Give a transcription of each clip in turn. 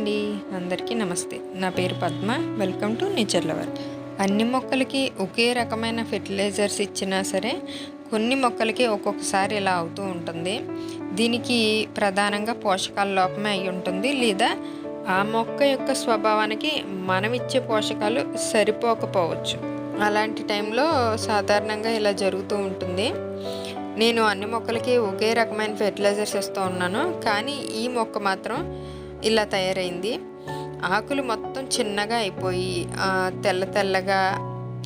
అండి. అందరికీ నమస్తే. నా పేరు Padma. Welcome to nature lover. అన్ని మొక్కలకి ఒకే రకమైన ఫెర్టిలైజర్స్ ఇచ్చినా సరే కొన్ని మొక్కలకి ఒక్కొక్కసారి ఇలా అవుతూ ఉంటుంది. దీనికి ప్రధానంగా పోషకాల లోపమే అయి ఉంటుంది. లేదా ఆ మొక్క యొక్క స్వభావానికి మనం ఇచ్చే పోషకాలు సరిపోకపోవచ్చు. అలాంటి టైంలో సాధారణంగా ఇలా జరుగుతూ ఉంటుంది. నేను అన్ని మొక్కలకి ఒకే రకమైన ఫెర్టిలైజర్స్ ఇస్తూ ఉన్నాను. కానీ ఈ మొక్క మాత్రం ఇలా తయారైంది. ఆకులు మొత్తం చిన్నగా అయిపోయి తెల్ల తెల్లగా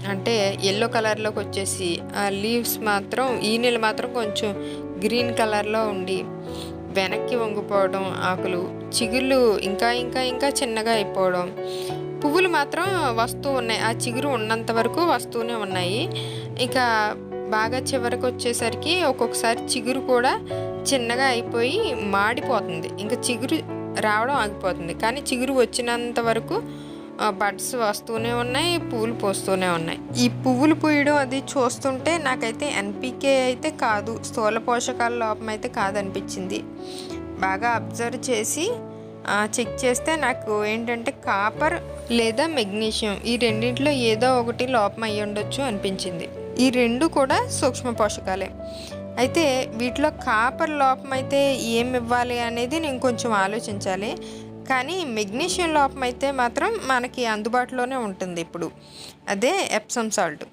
అంటే ఎల్లో కలర్లోకి వచ్చేసి ఆ లీవ్స్ మాత్రం ఈ నెల మాత్రం కొంచెం గ్రీన్ కలర్లో ఉండి వెనక్కి వంగిపోవడం ఆకులు చిగుళ్ళు ఇంకా ఇంకా ఇంకా చిన్నగా అయిపోవడం. పువ్వులు మాత్రం వస్తూ ఉన్నాయి. ఆ చిగురు ఉన్నంత వరకు వస్తూనే ఉన్నాయి. ఇక బాగా చివరికి వచ్చేసరికి ఒక్కొక్కసారి చిగురు కూడా చిన్నగా అయిపోయి మాడిపోతుంది. ఇంకా చిగురు రావడం ఆగిపోతుంది. కానీ చిగురు వచ్చినంత వరకు బడ్స్ వస్తూనే ఉన్నాయి పువ్వులు పోస్తూనే ఉన్నాయి. ఈ పువ్వులు పూయడం అది చూస్తుంటే నాకైతే ఎన్పికే అయితే కాదు స్థూల పోషకాల లోపం అయితే కాదనిపించింది. బాగా అబ్జర్వ్ చేసి చెక్ చేస్తే నాకు ఏంటంటే కాపర్ లేదా మెగ్నీషియం ఈ రెండింటిలో ఏదో ఒకటి లోపం అయ్యి ఉండొచ్చు అనిపించింది. ఈ రెండు కూడా సూక్ష్మ పోషకాలే. అయితే వీటిలో కాపర్ లోపం అయితే ఏం ఇవ్వాలి అనేది నేను కొంచెం ఆలోచించాలి. కానీ మెగ్నీషియం లోపం అయితే మాత్రం మనకి అందుబాటులోనే ఉంటుంది ఇప్పుడు. అదే ఎప్సమ్ సాల్ట్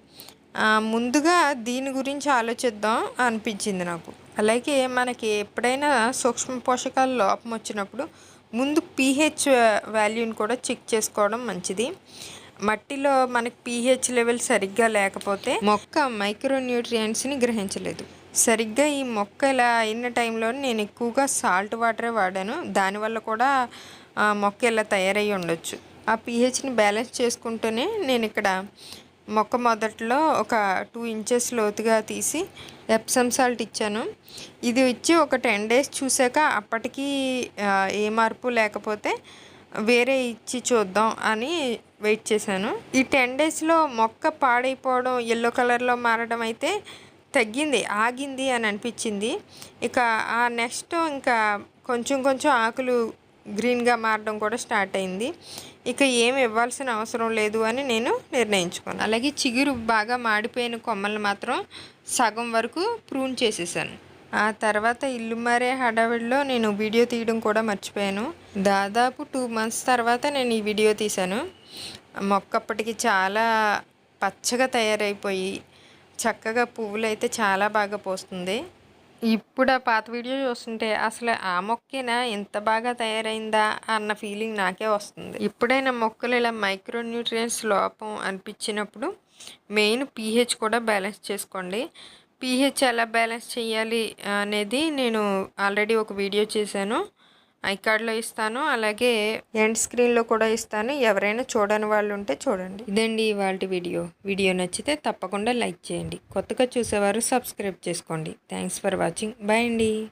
ముందుగా దీని గురించి ఆలోచిద్దాం అనిపించింది నాకు. అలాగే మనకి ఎప్పుడైనా సూక్ష్మ పోషకాల లోపం వచ్చినప్పుడు ముందు పీహెచ్ వాల్యూని కూడా చెక్ చేసుకోవడం మంచిది. మట్టిలో మనకి పీహెచ్ లెవెల్ సరిగ్గా లేకపోతే మొక్క మైక్రో న్యూట్రియంట్స్ని గ్రహించలేదు. సరిగ్గా ఈ మొక్క ఇలా అయిన టైంలో నేను ఎక్కువగా సాల్ట్ వాటరే వాడాను. దానివల్ల కూడా ఆ మొక్క ఇలా తయారై ఉండొచ్చు. ఆ పీహెచ్ని బ్యాలెన్స్ చేసుకుంటూనే నేను ఇక్కడ మొక్క మొదట్లో ఒక టూ ఇంచెస్ లోతుగా తీసి ఎప్సమ్ సాల్ట్ ఇచ్చాను. ఇది ఇచ్చి ఒక టెన్ డేస్ చూసాక అప్పటికి ఏ మార్పు లేకపోతే వేరే ఇచ్చి చూద్దాం అని వెయిట్ చేశాను. ఈ టెన్ డేస్లో మొక్క పాడైపోవడం ఎల్లో కలర్లో మారడం అయితే తగ్గింది ఆగింది అని అనిపించింది. ఇక ఆ నెక్స్ట్ ఇంకా కొంచెం కొంచెం ఆకులు గ్రీన్గా మారడం కూడా స్టార్ట్ అయింది. ఇక ఏమి ఇవ్వాల్సిన అవసరం లేదు అని నేను నిర్ణయించుకున్నాను అలాగే చిగురు బాగా మాడిపోయిన కొమ్మలు మాత్రం సగం వరకు ప్రూన్ చేసేసాను. ఆ తర్వాత ఇల్లు మారే హడావిడిలో నేను వీడియో తీయడం కూడా మర్చిపోయాను. దాదాపు టూ మంత్స్ తర్వాత నేను ఈ వీడియో తీశాను. మొక్క అప్పటికి చాలా పచ్చగా తయారైపోయి చక్కగా పువ్వులు అయితే చాలా బాగా పోస్తుంది. ఇప్పుడు ఆ పాత వీడియో చూస్తుంటే అసలు ఆ మొక్కేనా? ఇంత బాగా తయారైందా? అన్న ఫీలింగ్ నాకే వస్తుంది. ఇప్పుడైనా మొక్కలు ఇలా మైక్రో న్యూట్రియంట్స్ లోపం అనిపించినప్పుడు మెయిన్ పీహెచ్ కూడా బ్యాలెన్స్ చేసుకోండి. పీహెచ్ ఎలా బ్యాలెన్స్ చేయాలి అనేది నేను ఆల్రెడీ ఒక వీడియో చేశాను. ఐకార్డ్లో ఇస్తాను. అలాగే ఎండ్ స్క్రీన్లో కూడా ఇస్తాను. ఎవరైనా చూడని వాళ్ళు ఉంటే చూడండి. ఇదండి ఇవాళ వీడియో. వీడియో నచ్చితే తప్పకుండా లైక్ చేయండి. కొత్తగా చూసేవారు సబ్స్క్రైబ్ చేసుకోండి. Thanks for watching. బాయ్ అండి.